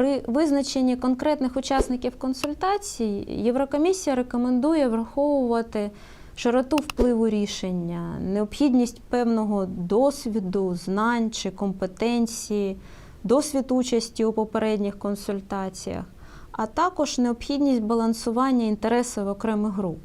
При визначенні конкретних учасників консультацій Єврокомісія рекомендує враховувати широту впливу рішення, необхідність певного досвіду, знань чи компетенції, досвід участі у попередніх консультаціях, а також необхідність балансування інтересів окремих груп.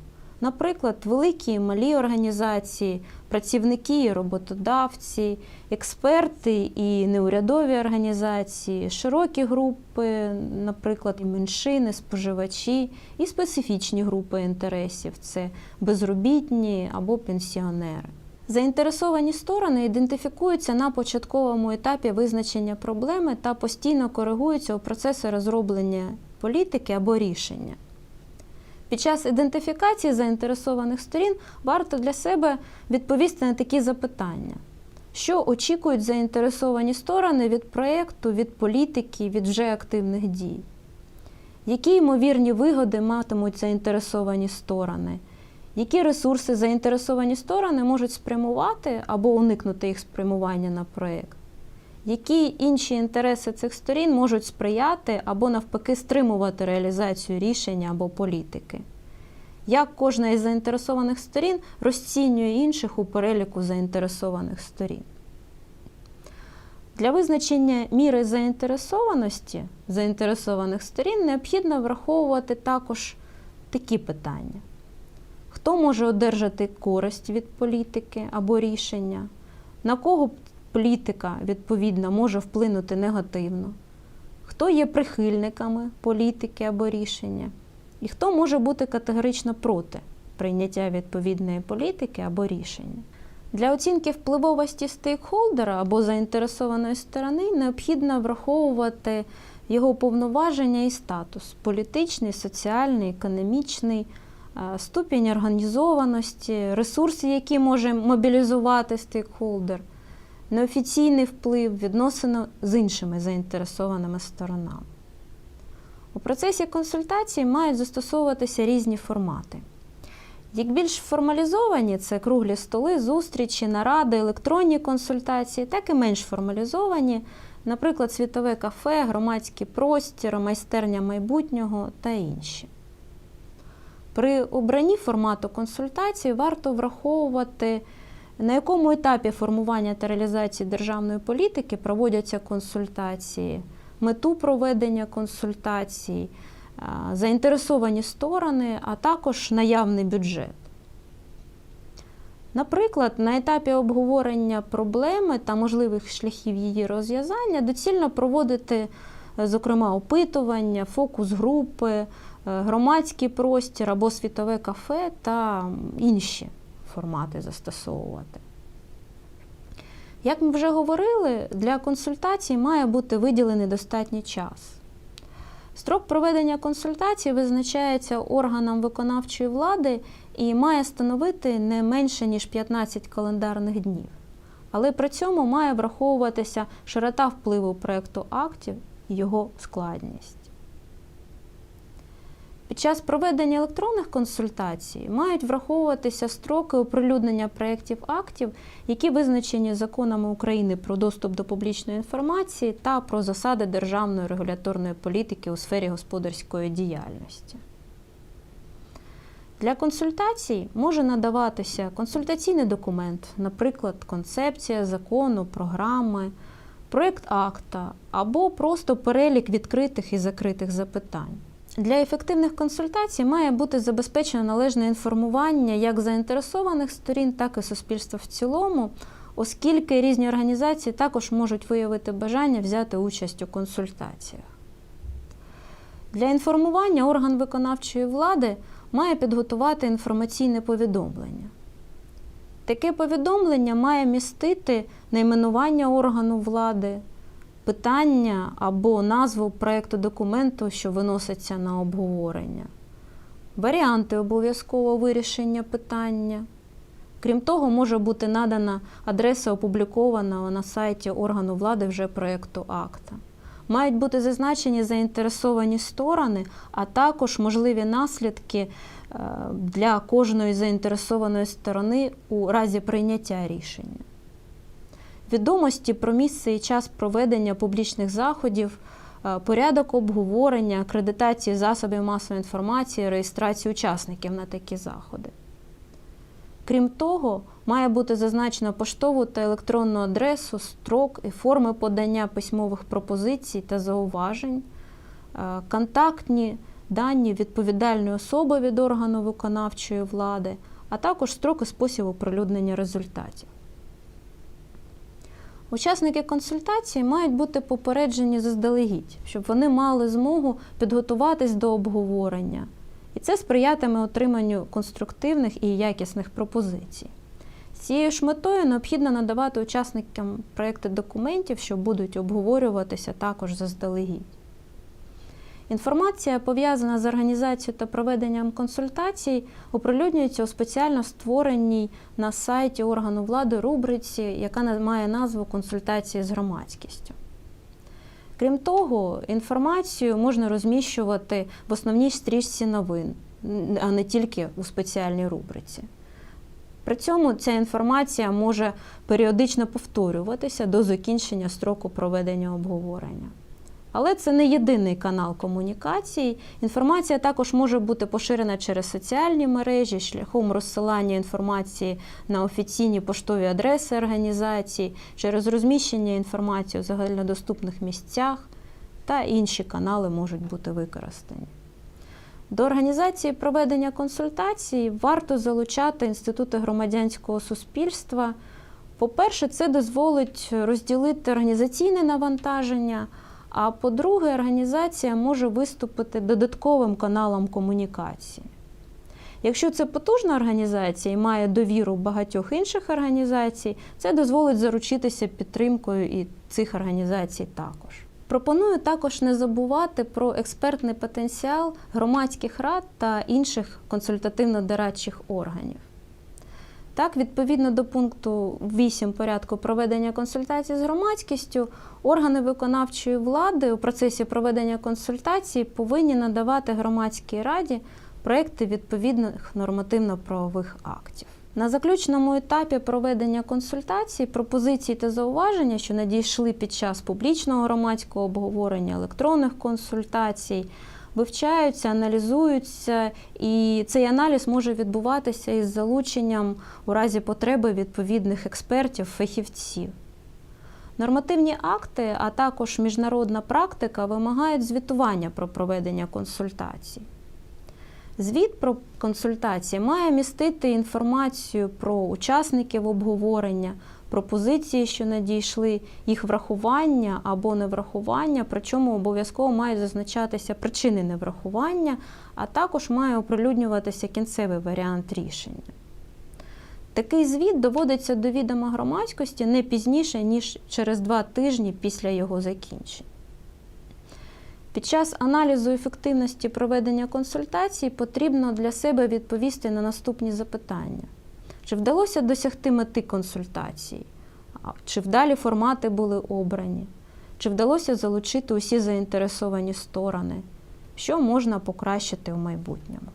Наприклад, великі і малі організації, працівники і роботодавці, експерти і неурядові організації, широкі групи, наприклад, і меншини, споживачі, і специфічні групи інтересів це безробітні або пенсіонери. Заінтересовані сторони ідентифікуються на початковому етапі визначення проблеми та постійно коригуються у процесі розроблення політики або рішення. Під час ідентифікації заінтересованих сторін варто для себе відповісти на такі запитання: що очікують заінтересовані сторони від проєкту, від політики, від вже активних дій? Які ймовірні вигоди матимуть заінтересовані сторони? Які ресурси заінтересовані сторони можуть спрямувати або уникнути їх спрямування на проєкт? Які інші інтереси цих сторін можуть сприяти або навпаки стримувати реалізацію рішення або політики? Як кожна із заінтересованих сторін розцінює інших у переліку заінтересованих сторін? Для визначення міри заінтересованості заінтересованих сторін необхідно враховувати також такі питання: хто може одержати користь від політики або рішення, на кого політика відповідно може вплинути негативно, хто є прихильниками політики або рішення, і хто може бути категорично проти прийняття відповідної політики або рішення. Для оцінки впливовості стейкхолдера або заінтересованої сторони необхідно враховувати його повноваження і статус політичний, соціальний, економічний, е, ступінь організованості, ресурси, які може мобілізувати стейкхолдер, неофіційний вплив, відносини з іншими заінтересованими сторонами. У процесі консультації мають застосовуватися різні формати. Як більш формалізовані це круглі столи, зустрічі, наради, електронні консультації, так і менш формалізовані, наприклад, світове кафе, громадський простір, майстерня майбутнього та інші. При обранні формату консультації варто враховувати, на якому етапі формування та реалізації державної політики проводяться консультації, мету проведення консультацій, заінтересовані сторони, а також наявний бюджет. Наприклад, на етапі обговорення проблеми та можливих шляхів її розв'язання доцільно проводити, зокрема, опитування, фокус групи, е, громадський простір або світове кафе та інші формати застосовувати. Як ми вже говорили, для консультацій має бути виділений достатній час. Строк проведення консультацій визначається органом виконавчої влади і має становити не менше ніж 15 календарних днів. Але при цьому має враховуватися широта впливу проєкту актів і його складність. Під час проведення електронних консультацій мають враховуватися строки оприлюднення проєктів актів, які визначені законами України про доступ до публічної інформації та про засади державної регуляторної політики у сфері господарської діяльності. Для консультацій може надаватися консультаційний документ, наприклад, концепція закону, програми, проєкт акта або просто перелік відкритих і закритих запитань. Для ефективних консультацій має бути забезпечено належне інформування як заінтересованих сторін, так і суспільства в цілому, оскільки різні організації також можуть виявити бажання взяти участь у консультаціях. Для інформування орган виконавчої влади має підготувати інформаційне повідомлення. Таке повідомлення має містити найменування органу влади, питання або назву проєкту документу, що виноситься на обговорення, варіанти обов'язкового вирішення питання. Крім того, може бути надана адреса опублікованого на сайті органу влади вже проєкту акта. Мають бути зазначені заінтересовані сторони, а також можливі наслідки е, для кожної заінтересованої сторони у разі прийняття рішення. Відомості про місце і час проведення публічних заходів е, порядок обговорення, акредитації засобів масової інформації, реєстрації учасників на такі заходи. Крім того, має бути зазначено поштову та електронну адресу, строк і форми подання письмових пропозицій та зауважень, е, контактні дані відповідальної особи від органу виконавчої влади, а також строк і спосіб оприлюднення результатів. Учасники консультації мають бути попереджені заздалегідь, щоб вони мали змогу підготуватись до обговорення. І це сприятиме отриманню конструктивних і якісних пропозицій. З цією ж метою необхідно надавати учасникам проекти документів, що будуть обговорюватися також заздалегідь. Інформація, пов'язана з організацією та проведенням консультацій, оприлюднюється у спеціально створеній на сайті органу влади рубриці, яка має назву Консультації з громадськістю. Крім того, інформацію можна розміщувати в основній стрічці новин, а не тільки у спеціальній рубриці. При цьому ця інформація може періодично повторюватися до закінчення строку проведення обговорення. Але це не єдиний канал комунікацій. Інформація також може бути поширена через соціальні мережі, шляхом розсилання інформації на офіційні поштові адреси організацій, через розміщення інформації у загальнодоступних місцях та інші канали можуть бути використані. До організації проведення консультацій варто залучати інститути громадянського суспільства. По-перше, це дозволить розділити організаційне навантаження. А по-друге, організація може виступити додатковим каналом комунікації. Якщо це потужна організація і має довіру багатьох інших організацій, це дозволить заручитися підтримкою і цих організацій також. Пропоную також не забувати про експертний потенціал громадських рад та інших консультативно-дорадчих органів. Так, відповідно до пункту 8 порядку проведення консультацій з громадськістю, органи виконавчої влади у процесі проведення консультацій повинні надавати громадській раді проекти відповідних нормативно-правових актів. На заключному етапі проведення консультацій пропозиції та зауваження, що надійшли під час публічного громадського обговорення електронних консультацій, вивчаються, аналізуються, і цей аналіз може відбуватися із залученням у разі потреби відповідних експертів, фахівців. Нормативні акти, а також міжнародна практика вимагають звітування про проведення консультацій. Звіт про консультації має містити інформацію про учасників обговорення, пропозиції, що надійшли, їх врахування або неврахування, причому обов'язково мають зазначатися причини неврахування, а також має оприлюднюватися кінцевий варіант рішення. Такий звіт доводиться до відома громадськості не пізніше, ніж через два тижні після його закінчення. Під час аналізу ефективності проведення консультацій потрібно для себе відповісти на наступні запитання: чи вдалося досягти мети консультації? Чи вдалі формати були обрані? Чи вдалося залучити усі заінтересовані сторони? Що можна покращити в майбутньому?